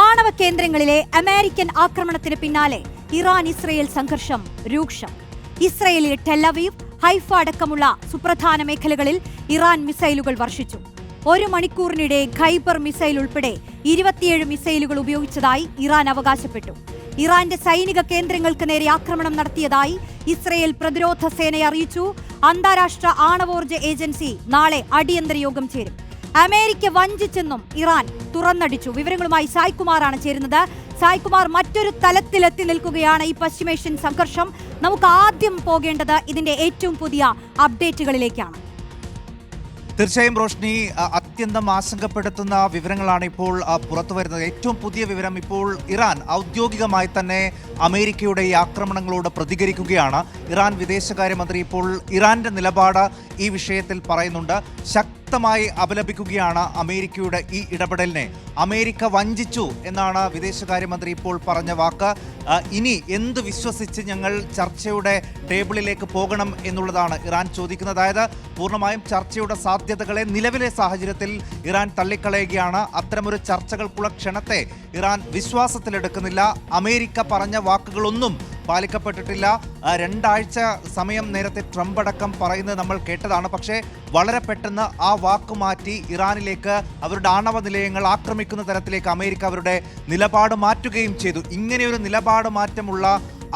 ആണവ കേന്ദ്രങ്ങളിലെ അമേരിക്കൻ ആക്രമണത്തിന് പിന്നാലെ ഇറാൻ ഇസ്രയേൽ സംഘർഷം രൂക്ഷം. ഇസ്രയേലിൽ ടെലവീവ് ഹൈഫ അടക്കമുള്ള സുപ്രധാന മേഖലകളിൽ ഇറാൻ മിസൈലുകൾ വർഷിച്ചു. ഒരു മണിക്കൂറിനിടെ ഖൈബർ മിസൈൽ ഉൾപ്പെടെ ഇരുപത്തിയേഴ് മിസൈലുകൾ ഉപയോഗിച്ചതായി ഇറാൻ അവകാശപ്പെട്ടു. ഇറാന്റെ സൈനിക കേന്ദ്രങ്ങൾക്ക് നേരെ ആക്രമണം നടത്തിയതായി ഇസ്രയേൽ പ്രതിരോധ സേനയെ അറിയിച്ചു. അന്താരാഷ്ട്ര ആണവോർജ ഏജൻസി നാളെ അടിയന്തര യോഗം ചേരും. അമേരിക്ക വഞ്ചിച്ചെന്നും ഇറാൻ തുറന്നടിച്ചു. വിവരങ്ങളുമായി സായ്കുമാറാണ് ചേരുന്നത്. സായ്കുമാർ മറ്റൊരു തലത്തിലെത്തി നിൽക്കുകയാണ് ഈ പശ്ചിമേഷ്യൻ സംഘർഷം. നമുക്ക് ആദ്യം പോകേണ്ടത് ഇതിന്റെ ഏറ്റവും പുതിയ അപ്ഡേറ്റുകളിലേക്കാണ്. തീർച്ചയായും റോഷ്നി അത്യന്തം ആശങ്കപ്പെടുത്തുന്ന വിവരങ്ങളാണ് ഇപ്പോൾ പുറത്തു വരുന്നത്. ഏറ്റവും പുതിയ വിവരം ഇപ്പോൾ ഇറാൻ ഔദ്യോഗികമായി തന്നെ അമേരിക്കയുടെ ഈ ആക്രമണങ്ങളോട് പ്രതികരിക്കുകയാണ്. ഇറാൻ വിദേശകാര്യമന്ത്രി ഇപ്പോൾ ഇറാന്റെ നിലപാട് ഈ വിഷയത്തിൽ പറയുന്നുണ്ട് ശക്തമായി അപലപിക്കുകയാണ് അമേരിക്കയുടെ ഈ ഇടപെടലിനെ. അമേരിക്ക വഞ്ചിച്ചു എന്നാണ് വിദേശകാര്യമന്ത്രി ഇപ്പോൾ പറഞ്ഞ വാക്ക്. ഇനി എന്ത് വിശ്വസിച്ച് ഞങ്ങൾ ചർച്ചയുടെ ടേബിളിലേക്ക് പോകണം എന്നുള്ളതാണ് ഇറാൻ ചോദിക്കുന്നത് അതായത് പൂർണമായും ചർച്ചയുടെ സാധ്യതകളെ നിലവിലെ സാഹചര്യത്തിൽ ഇറാൻ തള്ളിക്കളയുകയാണ്. അത്തരമൊരു ചർച്ചകൾക്കുള്ള ക്ഷണത്തെ ഇറാൻ വിശ്വാസത്തിലെടുക്കുന്നില്ല. അമേരിക്ക പറഞ്ഞ വാക്കുകളൊന്നും പാലിക്കപ്പെട്ടിട്ടില്ല. രണ്ടാഴ്ച സമയം നേരത്തെ ട്രംപ് അടക്കം പറയുന്നത് നമ്മൾ കേട്ടതാണ്. പക്ഷേ വളരെ പെട്ടെന്ന് ആ വാക്ക് മാറ്റി ഇറാനിലേക്ക് അവരുടെ ആണവ നിലയങ്ങൾ ആക്രമിക്കുന്ന തരത്തിലേക്ക് അമേരിക്ക അവരുടെ നിലപാട് മാറ്റുകയും ചെയ്തു. ഇങ്ങനെയൊരു നിലപാട് മാറ്റമുള്ള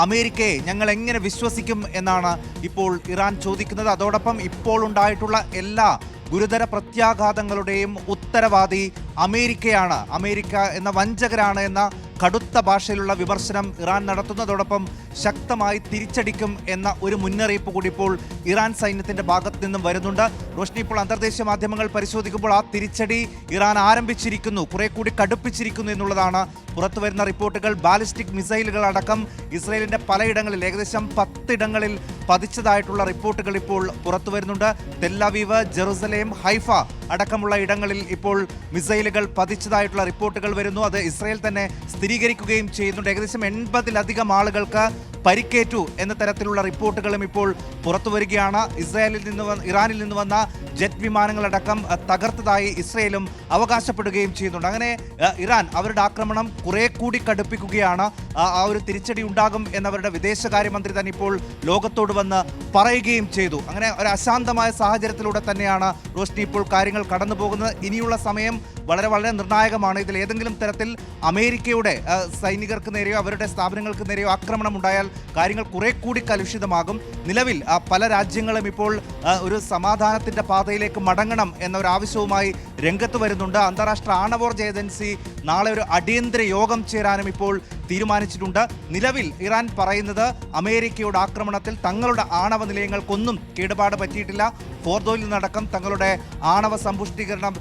അമേരിക്കയെ ഞങ്ങൾ എങ്ങനെ വിശ്വസിക്കും എന്നാണ് ഇപ്പോൾ ഇറാൻ ചോദിക്കുന്നത്. അതോടൊപ്പം ഇപ്പോൾ ഉണ്ടായിട്ടുള്ള എല്ലാ ഗുരുതര പ്രത്യാഘാതങ്ങളുടെയും ഉത്തരവാദി അമേരിക്കയാണ്. അമേരിക്ക എന്ന വഞ്ചകരാണ് എന്ന കടുത്ത ഭാഷയിലുള്ള വിമർശനം ഇറാൻ നടത്തുന്നതോടൊപ്പം ശക്തമായി തിരിച്ചടിക്കും എന്ന ഒരു മുന്നറിയിപ്പ് കൂടി ഇപ്പോൾ ഇറാൻ സൈന്യത്തിന്റെ ഭാഗത്ത് നിന്നും വരുന്നുണ്ട്. റോഷ്നി ഇപ്പോൾ അന്തർദേശീയ മാധ്യമങ്ങൾ പരിശോധിക്കുമ്പോൾ ആ തിരിച്ചടി ഇറാൻ ആരംഭിച്ചിരിക്കുന്നു കുറെ കൂടി കടുപ്പിച്ചിരിക്കുന്നു എന്നുള്ളതാണ് പുറത്തു വരുന്ന റിപ്പോർട്ടുകൾ. ബാലിസ്റ്റിക് മിസൈലുകൾ അടക്കം ഇസ്രയേലിന്റെ പലയിടങ്ങളിൽ ഏകദേശം പത്തിടങ്ങളിൽ പതിച്ചതായിട്ടുള്ള റിപ്പോർട്ടുകൾ ഇപ്പോൾ പുറത്തു വരുന്നുണ്ട് തെല്ലവീവ് ജെറുസലേം ഹൈഫ അടക്കമുള്ള ഇടങ്ങളിൽ ഇപ്പോൾ മിസൈലുകൾ പതിച്ചതായിട്ടുള്ള റിപ്പോർട്ടുകൾ വരുന്നു. അത് ഇസ്രയേൽ തന്നെ സ്ഥിരീകരിക്കുകയും ചെയ്യുന്നുണ്ട്. ഏകദേശം എൺപതിലധികം ആളുകൾക്ക് പരിക്കേറ്റു എന്ന തരത്തിലുള്ള റിപ്പോർട്ടുകളും ഇപ്പോൾ പുറത്തു വരികയാണ്. ഇസ്രായേലിൽ നിന്ന് ഇറാനിൽ നിന്ന് വന്ന ജെറ്റ് വിമാനങ്ങളടക്കം തകർത്തതായി ഇസ്രയേലും അവകാശപ്പെടുകയും ചെയ്യുന്നുണ്ട്. അങ്ങനെ ഇറാൻ അവരുടെ ആക്രമണം കുറെ കൂടി കടുപ്പിക്കുകയാണ്. ആ ഒരു തിരിച്ചടി ഉണ്ടാകും എന്നവരുടെ വിദേശകാര്യമന്ത്രി തന്നെ ഇപ്പോൾ ലോകത്തോട് വന്ന് പറയുകയും ചെയ്തു. അങ്ങനെ ഒരു അശാന്തമായ സാഹചര്യത്തിലൂടെ തന്നെയാണ് റോഷ്നി ഇപ്പോൾ കാര്യങ്ങൾ കടന്നു പോകുന്നത്. ഇനിയുള്ള സമയം വളരെ വളരെ നിർണായകമാണ്. ഇതിൽ ഏതെങ്കിലും തരത്തിൽ അമേരിക്കയുടെ സൈനികർക്ക് നേരെയോ അവരുടെ സ്ഥാപനങ്ങൾക്ക് നേരെയോ ആക്രമണം ഉണ്ടായാൽ കാര്യങ്ങൾ കുറെ കൂടി കലുഷിതമാകും. നിലവിൽ പല രാജ്യങ്ങളും ഇപ്പോൾ ഒരു സമാധാനത്തിന്റെ പാതയിലേക്ക് മടങ്ങണം എന്ന ഒരു ആവശ്യവുമായി രംഗത്ത് വരുന്നുണ്ട്. അന്താരാഷ്ട്ര ആണവോർജ ഏജൻസി നാളെ ഒരു അടിയന്തര യോഗം ചേരാനും ഇപ്പോൾ തീരുമാനിച്ചിട്ടുണ്ട്. നിലവിൽ ഇറാൻ പറയുന്നത് അമേരിക്കയുടെ ആക്രമണത്തിൽ തങ്ങളുടെ ആണവ നിലയങ്ങൾക്കൊന്നും കേടുപാട് പറ്റിയിട്ടില്ല. ഫോർദോയിൽ നിന്നടക്കം തങ്ങളുടെ ആണവ സമ്പുഷ്ടീകരണം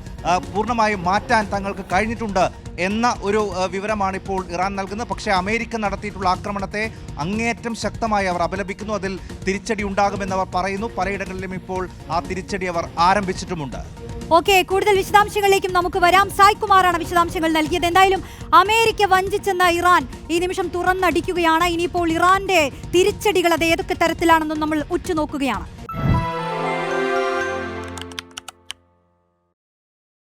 പൂർണമായും മാറ്റാൻ തങ്ങൾക്ക് കഴിഞ്ഞിട്ടുണ്ട് എന്ന ഒരു വിവരമാണ് ഇപ്പോൾ ഇറാൻ നൽകുന്നത്. പക്ഷേ അമേരിക്ക നടത്തിയിട്ടുള്ള ആക്രമണത്തെ അങ്ങേയറ്റം ശക്തമായി അവർ അപലപിക്കുന്നു. അതിൽ തിരിച്ചടി ഉണ്ടാകുമെന്ന് അവർ പറയുന്നു. പലയിടങ്ങളിലും ഇപ്പോൾ ആ തിരിച്ചടി അവർ ആരംഭിച്ചിട്ടുമുണ്ട്. ഓക്കെ കൂടുതൽ വിശദാംശങ്ങളിലേക്കും നമുക്ക് വരാം. സായ്കുമാറാണ് വിശദാംശങ്ങൾ നൽകിയത്. എന്തായാലും അമേരിക്ക വഞ്ചിച്ചെന്ന ഇറാൻ ഈ നിമിഷം തുറന്നടിക്കുകയാണ്. ഇനിയിപ്പോൾ ഇറാന്റെ തിരിച്ചടികൾ അത് ഏതൊക്കെ തരത്തിലാണെന്നും നമ്മൾ ഉറ്റുനോക്കുകയാണ്.